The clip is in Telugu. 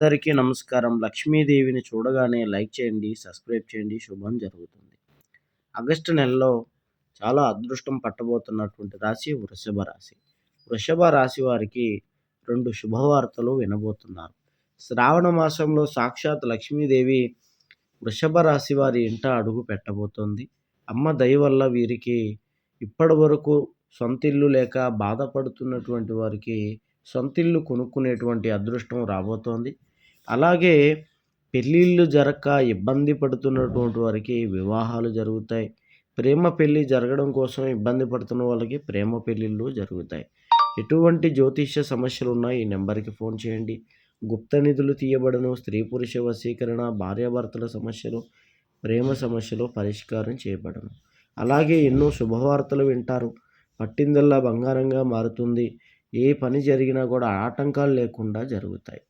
అందరికీ నమస్కారం. లక్ష్మీదేవిని చూడగానే లైక్ చేయండి సబ్స్క్రైబ్ చేయండి. శుభం జరుగుతుంది. ఆగస్టు నెలలో చాలా అదృష్టం పట్టబోతున్నటువంటి రాశి వృషభ రాశి. వృషభ రాశి వారికి రెండు శుభవార్తలు వినబోతున్నారు. శ్రావణ మాసంలో సాక్షాత్ లక్ష్మీదేవి వృషభ రాశి వారి ఇంట అడుగు పెట్టబోతోంది. అమ్మ దయ వల్ల వీరికి ఇప్పటి వరకు సొంతిల్లు లేక బాధపడుతున్నటువంటి వారికి సొంతిల్లు కొనుక్కునేటువంటి అదృష్టం రాబోతోంది. అలాగే పెళ్ళిళ్ళు జరక్క ఇబ్బంది పడుతున్నటువంటి వారికి వివాహాలు జరుగుతాయి. ప్రేమ పెళ్ళి జరగడం కోసం ఇబ్బంది పడుతున్న వాళ్ళకి ప్రేమ పెళ్ళిళ్ళు జరుగుతాయి. ఎటువంటి జ్యోతిష్య సమస్యలు ఉన్నాయి ఈ నెంబర్కి ఫోన్ చేయండి. గుప్త నిధులు తీయబడను స్త్రీ పురుష వశీకరణ భార్యాభర్తల సమస్యలు ప్రేమ సమస్యలు పరిష్కారం చేయబడను. అలాగే ఎన్నో శుభవార్తలు వింటారు. పట్టిందల్లా బంగారంగా మారుతుంది. ఏ పని జరిగినా కూడా ఆటంకాలు లేకుండా జరుగుతాయి.